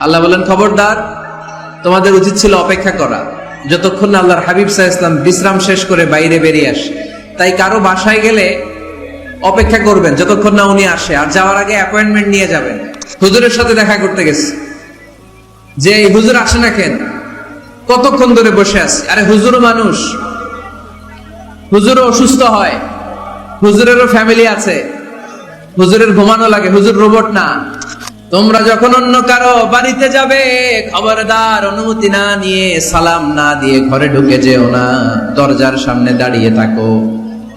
আল্লাহ বলেন, খবরদার, তোমাদের উচিত ছিল অপেক্ষা করা। যতক্ষণ না আল্লাহর হাবিব সাহা ইসলাম বিশ্রাম শেষ করে বাইরে বেরিয়ে আসে, তাই কারও বাসায় গেলে অপেক্ষা করবেন, যতক্ষণ না উনি আসে। আর যাওয়ার আগে অ্যাপয়েন্টমেন্ট নিয়ে যাবেন। হুজুরের সাথে দেখা করতে গেছে। যে, এই হুজুর আসে না কেন? কতক্ষণ ধরে বসে আছে? আরে, হুজুরও মানুষ। হুজুরও অসুস্থ হয়। হুজুরেরও ফ্যামিলি আছে। হুজুরের ঘুমানো লাগে। হুজুর রোবট না। তোমরা যখন অন্য কারও বাড়িতে যাবে, খবরদার অনুমতি না নিয়ে, সালাম না দিয়ে ঘরে ঢুকে যেও না। দরজার সামনে দাঁড়িয়ে থাকো।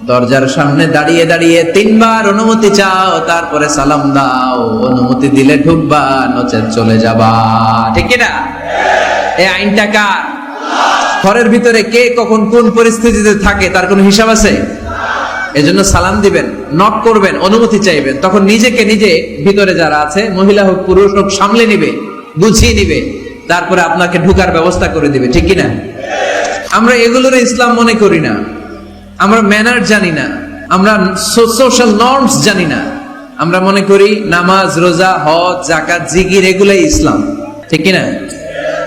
দরজার সামনে দাঁড়িয়ে দাঁড়িয়ে তিনবার অনুমতি চাও, তারপরে সালাম দাও। অনুমতি দিলে ঢুকবা, নচেত চলে যাবা। ঠিক না এই আইনটা কার? ঘরের ভিতরে কে কখন কোন পরিস্থিতিতে থাকে, তার কোনো হিসাব আছে? এজন্য সালাম দিবেন নক করবেন, অনুমতি চাইবেন। তখন নিজেকে নিজে ভিতরে যারা আছে, মহিলা হোক, পুরুষ হোক, সামলে নিবে, বুঝিয়ে নিবে। তারপরে আপনাকে ঢুকার ব্যবস্থা করে দিবে, ঠিক কিনা? আমরা এগুলোর ইসলাম মনে করি না। আমরা ম্যানার জানি না। আমরা সোশ্যাল নর্মস জানি না। আমরা মনে করি নামাজ, রোজা, হজ জাকাত জিগির এগুলাই ইসলাম। ঠিক কিনা?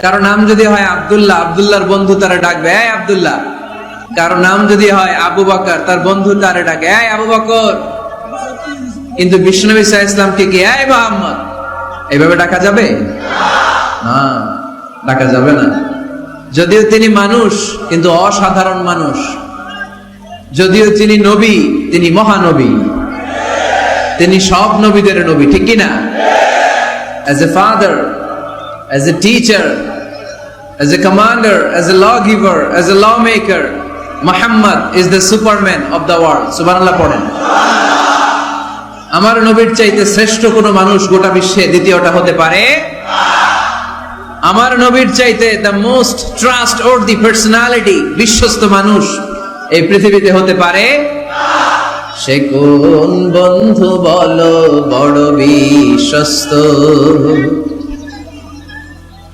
কারও নাম যদি হয় আব্দুল্লাহ, আব্দুল্লাহর বন্ধু তারা ডাকবে আব্দুল্লাহ। কারও নাম যদি হয় আবু বকর তার বন্ধু তারে ডাকে এই আবু বকর। কিন্তু বিষ্ণুনবী সাহা ইসলামকে কি এই মোহাম্মদ। এইভাবে ডাকা যাবে? না ডাকা যাবে না। যদিও তিনি মানুষ কিন্তু অসাধারণ মানুষ। যদিও তিনি নবী তিনি মহানবী। তিনি সব নবীদের নবী ঠিক কিনা as a father as a teacher as a a lawgiver lawgiver, a law lawmaker, Muhammad is the superman of the world. সুবহানাল্লাহ পড়েন। আমার নবীর চাইতে শ্রেষ্ঠ কোনো মানুষ গোটা বিশ্বে দ্বিতীয়টা হতে পারে? আমার নবীর চাইতে the most trustworthy personality বিশ্বস্ত মানুষ এই পৃথিবীতে হতে পারে? সে কোন বন্ধু বলো, বড় বিশ্বস্ত।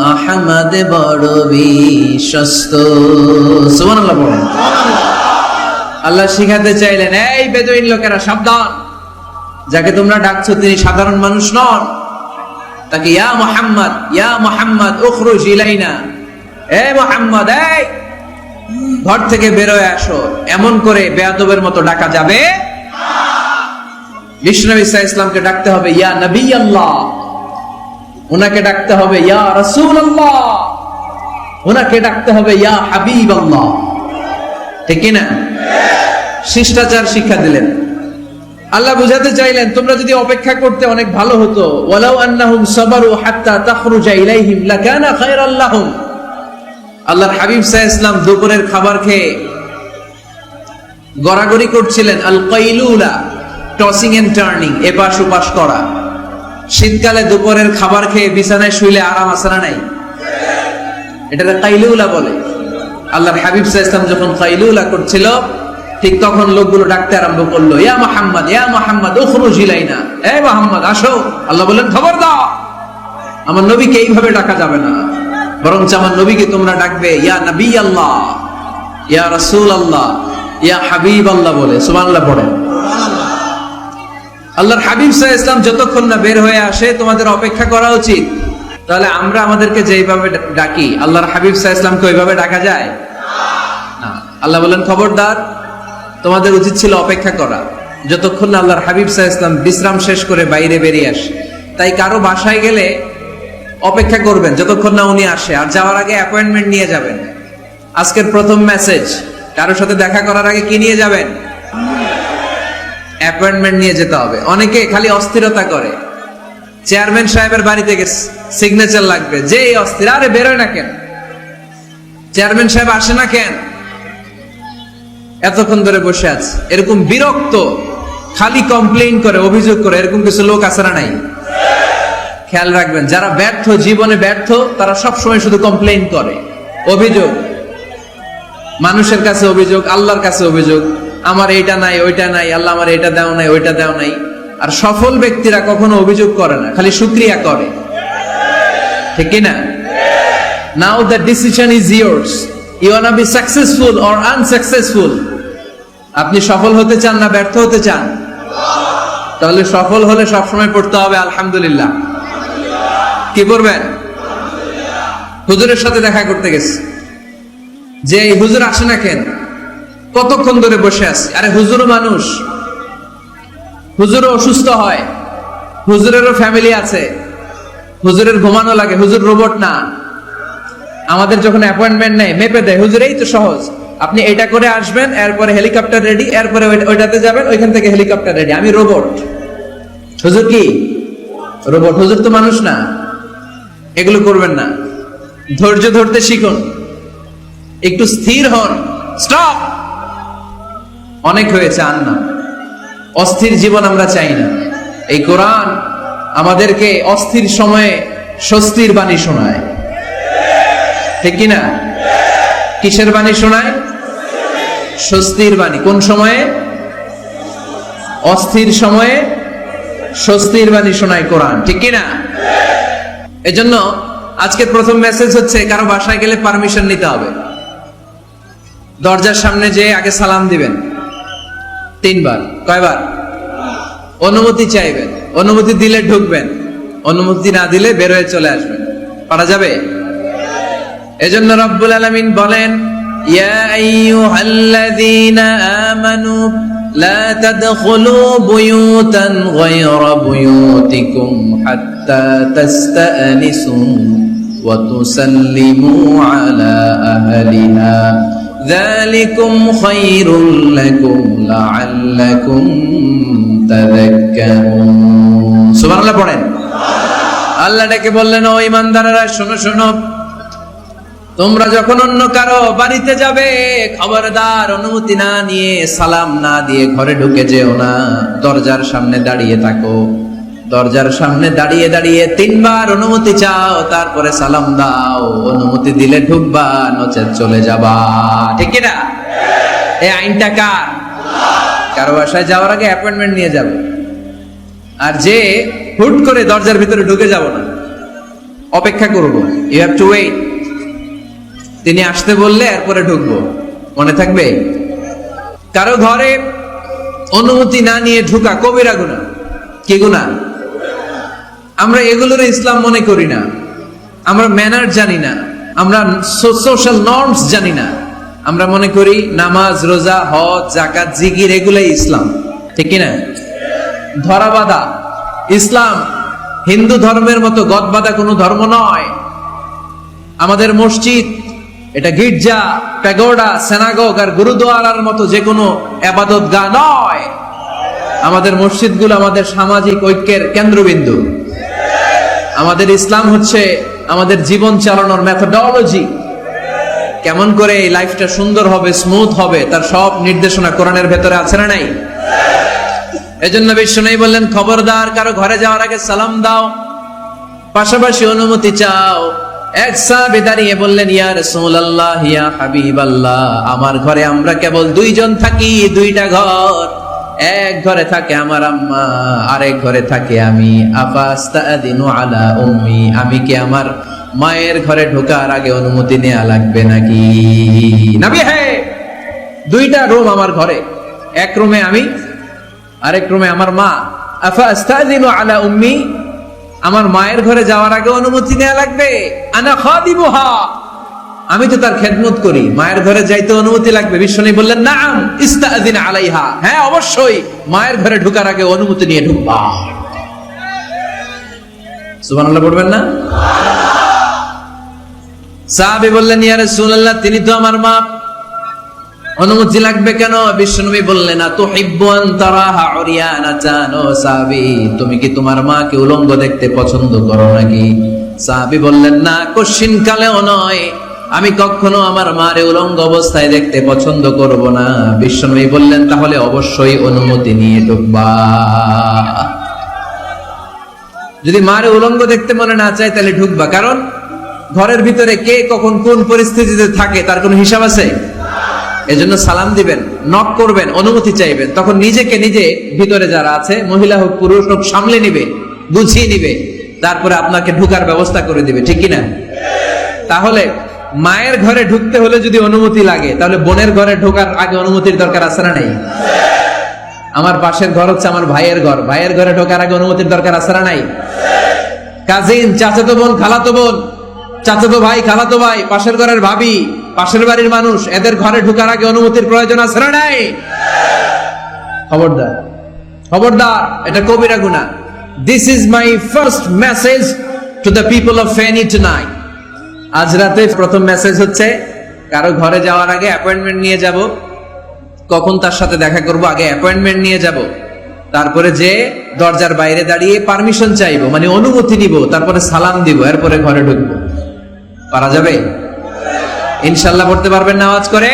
আহমদ বড় বিশ্বস্ত। আল্লাহ শিখাতে চাইলেন, এই বেদুইন লোকেরা, সাবধান। যাকে তোমরা ডাকছো তিনি সাধারণ মানুষ নন। তাকে, ইয়া মোহাম্মদ ইয়া মোহাম্মদ, উখরুজ ইলাইনা। এ মোহাম্মদ, এই, ঘর থেকে বেরোয় আসো। এমন করে বেয়াদবের মতো ডাকা যাবে। বিষ্ণু ইসা ইসলামকে ডাকতে হবে, ইয়া নবী আল্লাহ। ওনাকে ডাকতে হবে, ইয়া রসুল আল্লাহ ওনাকে ডাকতে হবে, ইয়া হাবিব আল্লাহ ঠিক না শিষ্টাচার শিক্ষা দিলেন। আল্লাহ বুঝাতে চাইলেন, তোমরা যদি অপেক্ষা করতে অনেক ভালো হতো আল্লাহর হাবিব ইসলাম দুপুরের খাবার খেয়ে গড়াগড়ি করছিলেন আল কাইলুলা টসিং এন্ড টার্নিং এপাশ ওপাশ করা। শীতকালে দুপুরের খাবার খেয়ে বিছানায় শুইলে আরাম আসে না নাই? এটাকে কাইলুলা বলে। আল্লাহর হাবিব ইসলাম যখন কাইলুলা করছিল, ঠিক তখন লোকগুলো ডাকতে আরম্ভ করল, ইয়া মোহাম্মদ ইয়া মোহাম্মদ এ মোহাম্মদ, আসো। আল্লাহ বললেন খবর দাও আমার নবীকে এইভাবে ডাকা যাবে না। বরঞ্চ আমার নবীকে তোমরা ডাকবে, ইয়া নবী আল্লাহ, ইয়া রাসূল আল্লাহ, ইয়া হাবিব আল্লাহ বলে। সুবহানাল্লাহ পড়ে আল্লাহর হাবিব সাহ ইসলাম যতক্ষণ না বের হয়ে আসে, তোমাদের অপেক্ষা করা উচিত। তাহলে আমরা আমাদেরকে যেইভাবে ডাকি, আল্লাহর হাবিব সাহ ইসলামকে ওইভাবে ডাকা যায়? আল্লাহ বলেন, খবরদার, তোমাদের উচিত ছিল অপেক্ষা করা। যতক্ষণ না আল্লাহর হাবিব সাহ ইসলাম বিশ্রাম শেষ করে বাইরে বেরিয়ে আসে, তাই কারও বাসায় গেলে অপেক্ষা করবেন, যতক্ষণ না উনি আসে। আর যাওয়ার আগে অ্যাপয়েন্টমেন্ট নিয়ে যাবেন। আজকের প্রথম মেসেজ কারোর সাথে দেখা করার আগে কি নিয়ে যাবেন? অ্যাপয়েন্টমেন্ট নিয়ে যেতে হবে। অনেকে খালি অস্থিরতা করে। চেয়ারম্যান সাহেবের বাড়িতে গেছে। সিগনেচার লাগবে। যে অস্থির, আরে বেরোয় না কেন? চেয়ারম্যান সাহেব আসে না কেন? এতক্ষণ ধরে বসে আছে। এরকম বিরক্ত, খালি কমপ্লেন করে, অভিযোগ করে, এরকম কিছু লোক আছে না নাই? খেয়াল রাখবেন, যারা ব্যর্থ, জীবনে ব্যর্থ, তারা সবসময় শুধু কমপ্লেইন করে। অভিযোগ। মানুষের কাছে অভিযোগ, আল্লাহর কাছে অভিযোগ। আমার এইটা নাই, ওইটা নাই, আল্লাহ আমার এটা দেও নাই, ওইটা দেও নাই। আর সফল ব্যক্তিরা কখনো অভিযোগ করে না, খালি শুক্রিয়া করে। ঠিক না? Now the decision is yours you want be successful or unsuccessful আপনি সফল হতে চান না ব্যর্থ হতে চান? তাহলে সফল হলে সবসময় পড়তে হবে আলহামদুলিল্লাহ। কি করবেন? হুজুরের সাথে দেখা করতে গেছে। যে হুজুর আসে না কেন? কতক্ষণ ধরে বসে আছে? আরে হুজুরও মানুষ। হুজুরও অসুস্থ হয়। হুজুরেরও ফ্যামিলি আছে। হুজুরের ঘুমানো লাগে। হুজুর রোবট না। আমাদের যখন অ্যাপয়েন্টমেন্ট নেয়, মেপে দেয়, হুজুর, এই তো সহজ। আপনি এটা করে আসবেন, এরপরে হেলিকপ্টার রেডি এরপরে ওইটাতে যাবেন, ওইখান থেকে হেলিকপ্টার রেডি আমি রোবট হুজুর কি? রোবট হুজুর তো মানুষ না। এগুলো করবেন না। ধৈর্য ধরতে শিখুন। একটু স্থির হন। স্টপ অনেক হয়েছে আর না অস্থির জীবন আমরা চাই না। এই কোরআন আমাদেরকে অস্থির সময়ে স্বস্তির বাণী শোনায়। ঠিক কি না কিসের বাণী শোনায়? স্বস্তির বাণী। কোন সময়ে? অস্থির সময়ে স্বস্তির বাণী শোনায় কোরআন। ঠিক কি না এজন্য আজকের প্রথম মেসেজ হচ্ছে, কারও বাসায় গেলে পারমিশন নিতে হবে। দরজার সামনে যে আগে সালাম দিবেন। তিনবার। কয়বার? অনুমতি চাইবেন। অনুমতি দিলে ঢুকবেন। অনুমতি না দিলে বের হয়ে চলে আসবেন। পারা যাবে? এজন্য রব্বুল আলামিন বলেন আইয়ুহাল্লাযীনা আমানু লা আলা ذلكم خير لكم لعلكم تذكرون সুবহানাল্লাহ পড়েন আল্লাহ ডেকে বললেন ও ইমানদারেরা শোনো শোনো তোমরা যখন অন্য কারো বাড়িতে যাবে খবরদার অনুমতি না নিয়ে সালাম না দিয়ে ঘরে ঢুকে যেও না দরজার সামনে দাঁড়িয়ে থাকো দরজার সামনে দাঁড়িয়ে দাঁড়িয়ে তিনবার অনুমতি চাও, তারপরে সালাম দাও। অনুমতি দিলে ঢুকবা, নচেত চলে যাবা। ঠিক না? এই আইনটা কার? কারও বাসায় যাওয়ার আগে অ্যাপয়েন্টমেন্ট নিয়ে যাবে। আর যে হুট করে দরজার ভিতরে ঢুকে যাব না, অপেক্ষা করব। ইউ হ্যাভ টু ওয়েট তিনি আসতে বললে এরপরে ঢুকবো। মনে থাকবে? কারও ঘরে অনুমতি না নিয়ে ঢুকা কবিরা গুণা। কি গুণা? আমরা এগুলোর ইসলাম মনে করি না। আমরা ম্যানার জানি না। আমরা সোশ্যাল নর্মস জানি না। আমরা মনে করি নামাজ, রোজা, হজ জাকাত জিগির এগুলাই ইসলাম। ঠিক কিনা? ধরাবাধা। ইসলাম হিন্দু ধর্মের মতো গদবাধা কোনো ধর্ম নয়। আমাদের মসজিদ, এটা গির্জা, প্যাগোডা সেনাগোগ আর গুরুদুয়ারার মতো যে কোনো আবাদত গা নয়। আমাদের মসজিদগুলো আমাদের সামাজিক ঐক্যের কেন্দ্রবিন্দু। আমাদের ইসলাম হচ্ছে আমাদের জীবন চালানোর মেথোডলজি কেমন করে এই লাইফটা সুন্দর হবে স্মুথ হবে, তার সব নির্দেশনা কোরআনের ভেতরে আছে না নাই? এজন্য বিশ্ব নেই বললেন, খবরদার, কারও ঘরে যাওয়ার আগে সালাম দাও। পাশাপাশি অনুমতি চাও। এক সাহাবী দাঁড়িয়ে বললেন, ইয়া রাসূলুল্লাহ, ইয়া হাবিবাল্লাহ, আমার ঘরে আমরা কেবল দুইজন থাকি, দুইটা ঘর। এক ঘরে থাকে আমার আম্মা, আরেক ঘরে থাকে আমি। আফাস্তাদিনু আলা উম্মি, আমি কি আমার মায়ের ঘরে ঢোকার আগে অনুমতি নেওয়া লাগবে নাকি? নাবি, হে! দুইটা রুম আমার ঘরে। এক রুমে আমি, আরেক রুমে আমার মা। আফাস্তাদিনু আলা উম্মি, আমার মায়ের ঘরে যাওয়ার আগে অনুমতি নেওয়া লাগবে। আনা খাদিমুহা। আমি তো তার খেদমত করি। মায়ের ঘরে যাইতে অনুমতি লাগবে। বিশ্বনী বললেন, নাম ইস্তাদিন আলাইহা। হ্যাঁ অবশ্যই। মায়ের ঘরে ঢুকার আগে অনুমতি নিয়ে ঢুকবা। না? বললেন তিনি তো আমার মা অনুমতি লাগবে কেন? বিশ্বনবী বললেন না তো উরিয়ানা জানো তুমি কি তোমার মাকে উলঙ্গ দেখতে পছন্দ করো নাকি? সাহাবী বললেন, না কশিন কালেও নয়। আমি কখনো আমার মারে উলঙ্গ অবস্থায় দেখতে পছন্দ করব না। বিশ্বনবী বললেন, তাহলে অবশ্যই অনুমতি নিয়ে ঢুকবা। যদি মারে উলঙ্গ দেখতে মনে না চায়, তাহলে ঢুকবা। কারণ ঘরের ভিতরে কে কখন কোন পরিস্থিতিতে থাকে, তার কোনো হিসাব আছে? এজন্য সালাম দিবেন, নক করবেন, অনুমতি চাইবেন। তখন নিজেকে নিজে ভিতরে যারা আছে, মহিলা হোক, পুরুষ হোক, সামলে নিবে, বুঝিয়ে নিবে। তারপরে আপনাকে ঢুকার ব্যবস্থা করে দিবে, ঠিক কিনা? তাহলে মায়ের ঘরে ঢুকতে হলে যদি অনুমতি লাগে, তাহলে বোনের ঘরে ঢোকার আগে অনুমতির দরকার আছে না নেই? আমার পাশের ঘর হচ্ছে আমার ভাইয়ের ঘর। ভাইয়ের ঘরে ঢোকার আগে অনুমতির দরকার আছে না নাই? কাজিন, চাচাতো বোন, খালাতো বোন, চাচাতো ভাই, খালাতো ভাই, পাশের ঘরের ভাবি, পাশের বাড়ির মানুষ, এদের ঘরে ঢোকার আগে অনুমতির প্রয়োজন আছে না নাই? খবরদার খবরদার, এটা কবিরা গুনা this is my first message to the people of Feni tonight আজ রাতে প্রথম মেসেজ হচ্ছে, কারও ঘরে যাওয়ার আগে অ্যাপয়েন্টমেন্ট নিয়ে যাব। কখন তার সাথে দেখা করব? আগে অ্যাপয়েন্টমেন্ট নিয়ে যাব। তারপরে যে দরজার বাইরে দাঁড়িয়ে পারমিশন চাইব মানে অনুমতি নিব, তারপরে সালাম দিব, এরপরে ঘরে ঢুকবো। পারা যাবে? ইনশাল্লাহ পড়তে পারবেন না আওয়াজ করে?